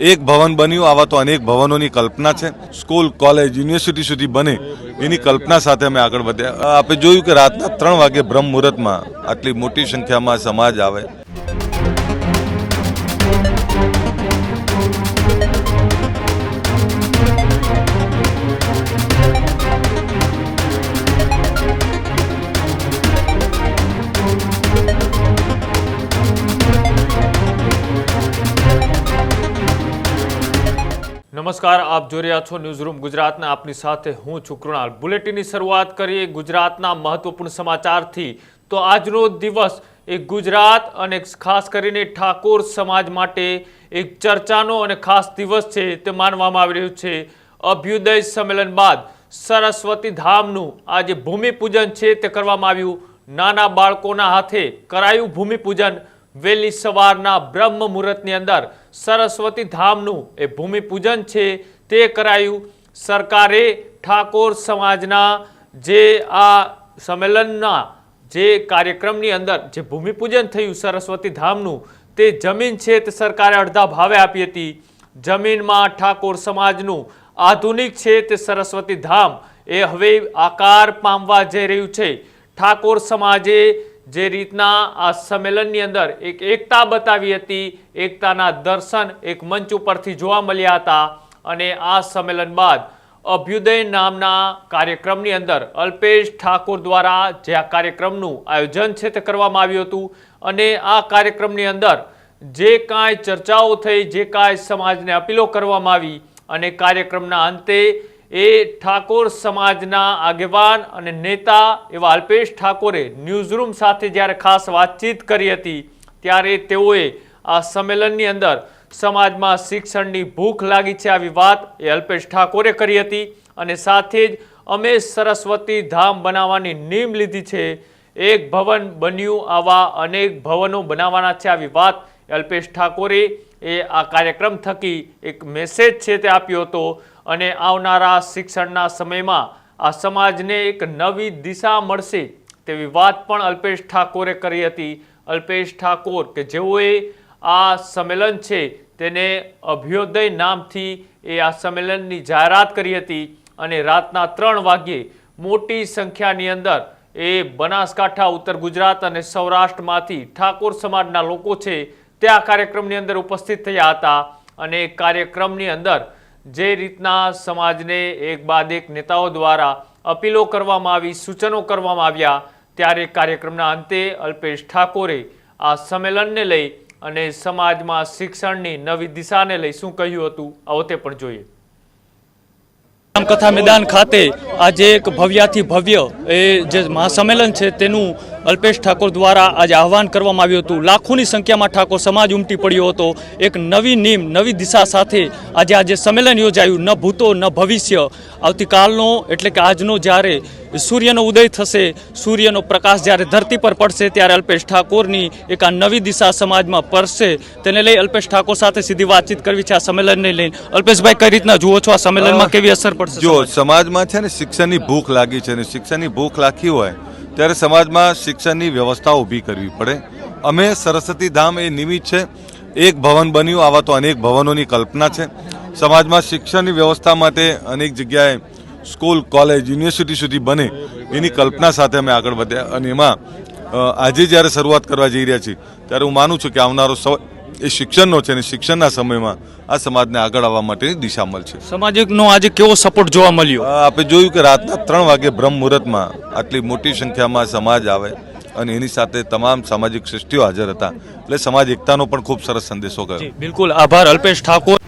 એક ભવન બન્યું, આવા તો અનેક ભવનોની કલ્પના છે. સ્કૂલ, કોલેજ, યુનિવર્સિટી સુધી બને, એની કલ્પના સાથે અમે આગળ વધ્યા. આપણે જોયું કે રાતના ત્રણ વાગે બ્રહ્મ મુહૂર્તમાં આટલી મોટી સંખ્યામાં સમાજ આવે. નમસ્કાર, આપ જોઈ રહ્યા છો ન્યૂઝ રૂમ ગુજરાતના. આપની સાથે હું છું કૃણાલ. બુલેટિનની શરૂઆત કરીએ ગુજરાતના મહત્વપૂર્ણ સમાચારથી. તો આજનો દિવસ એ ગુજરાત અને ખાસ કરીને ઠાકોર સમાજ માટે એક ચર્ચાનો અને ખાસ દિવસ છે તે માનવામાં આવી રહ્યું છે. અભ્યુદય સંમેલન બાદ સરસ્વતી ધામનું આ જે ભૂમિપૂજન છે તે કરવામાં આવ્યું. નાના બાળકોના હાથે કરાયું ભૂમિપૂજન. વહેલી સવારના બ્રહ્મ મુહૂર્તની અંદર સરસ્વતી ધામનું એ ભૂમિપૂજન છે તે કરાયું. સરકારે ઠાકોર સમાજના જે આ સંમેલનના જે કાર્યક્રમની અંદર જે ભૂમિપૂજન થયું સરસ્વતી ધામનું, તે જમીન છે તે સરકારે અડધા ભાવે આપી હતી. જમીનમાં ઠાકોર સમાજનું આધુનિક છે તે સરસ્વતી ધામ, એ હવે આકાર પામવા જઈ રહ્યું છે. ઠાકોર સમાજે જે રીતના આ સંમેલનની અંદર એક એકતા બતાવી હતી, એકતાના દર્શન એક મંચ ઉપરથી જોવા મળ્યા હતા અને આ સંમેલન બાદ અભ્યુદય નામના કાર્યક્રમની અંદર અલ્પેશ ઠાકોર દ્વારા જે આ કાર્યક્રમનું આયોજન છે તે કરવામાં આવ્યું હતું અને આ કાર્યક્રમની અંદર જે કાંઈ ચર્ચાઓ થઈ, જે કાંઈ સમાજને અપીલો કરવામાં આવી અને કાર્યક્રમના અંતે એ ઠાકોર સમાજના આગેવાન અને નેતા એવા અલ્પેશ ઠાકોરે ન્યૂઝરૂમ સાથે જ્યારે ખાસ વાતચીત કરી હતી, ત્યારે તેઓએ આ સંમેલનની અંદર સમાજમાં શિક્ષણની ભૂખ લાગી છે આવી વાત એ અલ્પેશ ઠાકોરે કરી હતી અને સાથે જ અમે સરસ્વતી ધામ બનાવવાની નીમ લીધી છે. એક ભવન બન્યું, આવા અનેક ભવનો બનાવવાના છે આવી વાત અલ્પેશ ઠાકોરે એ આ કાર્યક્રમ થકી એક મેસેજ છે તે આપ્યો હતો. અને આવનારા શિક્ષણના સમયમાં આ સમાજને એક નવી દિશા મળશે તેવી વાત પણ અલ્પેશ ઠાકોરે કરી હતી. અલ્પેશ ઠાકોર કે જેઓએ આ સંમેલન છે તેને અભ્યોદય નામથી એ આ સંમેલનની જાહેરાત કરી હતી અને રાતના ત્રણ વાગ્યે મોટી સંખ્યાની અંદર એ બનાસકાંઠા, ઉત્તર ગુજરાત અને સૌરાષ્ટ્રમાંથી ઠાકોર સમાજના લોકો છે તે આ કાર્યક્રમની અંદર ઉપસ્થિત થયા હતા અને કાર્યક્રમની અંદર જે રીતના સમાજને એક બાદ એક નેતાઓ દ્વારા અપીલો કરવામાં આવી, સૂચનો કરવામાં આવ્યા, ત્યારે કાર્યક્રમના અંતે અલ્પેશ ઠાકોરે આ સંમેલનને લઈ અને સમાજમાં શિક્ષણની નવી દિશાને લઈ શું કહ્યું હતું, આવો તે પણ જોઈએ. રામકથા મેદાન ખાતે આજે એક ભવ્યાથી ભવ્ય એ જે મહાસંમેલન છે તેનું અલ્પેશ ઠાકોર દ્વારા આજે આહવાન કરવામાં આવ્યું હતું. લાખોની સંખ્યામાં ઠાકોર સમાજ ઉમટી પડ્યો હતો. એક નવી નીમ નવી દિશા સાથે આજે આજે સંમેલન યોજાયું. ન ભૂતો ન ભવિષ્ય. આવતીકાલનો એટલે કે આજનો જ્યારે સૂર્યનો ઉદય થશે સૂર્યનો પ્રકાશ જ્યારે ધરતી પર પડશે ત્યારે અલ્પેશ ઠાકોરની એક આ નવી દિશા સમાજમાં પડશે. તેને લઈ અલ્પેશ ઠાકોર સાથે સીધી વાતચીત કરવી છે આ સંમેલનને લઈને. અલ્પેશભાઈ કઈ રીતના જુઓ છો આ સંમેલનમાં કેવી અસર પડશે જો સમાજમાં છે ને શિક્ષણની ભૂખ લાગી છે ને શિક્ષણની ભૂખ લાગી હોય ત્યારે સમાજમાં શિક્ષણની વ્યવસ્થા ઊભી કરવી પડે. અમે સરસ્વતી ધામ એ નિમિત્ત છે. એક ભવન બન્યું, આવા તો અનેક ભવનોની કલ્પના છે. સમાજમાં શિક્ષણની વ્યવસ્થા માટે અનેક જગ્યાએ સ્કૂલ, કોલેજ, યુનિવર્સિટી સુધી બને એની કલ્પના સાથે અમે આગળ વધ્યા. અને એમાં આજે જ્યારે શરૂઆત કરવા જઈ રહ્યા છીએ, ત્યારે હું માનું છું કે આવનારો સમય એ શિક્ષણનો છે અને શિક્ષણના સમયમાં આ સમાજને આગળ આવવા માટેની દિશા મળશે સામાજિકનો આજે કેવો સપોર્ટ જોવા મળ્યો? આપણે જોયું કે રાતના ત્રણ વાગે બ્રહ્મ મુહૂર્તમાં આટલી મોટી સંખ્યામાં સમાજ આવે અને એની સાથે તમામ સામાજિક સૃષ્ટિઓ હાજર હતા. એટલે સમાજ એકતાનો પણ ખૂબ સરસ સંદેશો ગયો. બિલકુલ. આભાર અલ્પેશ ઠાકોર.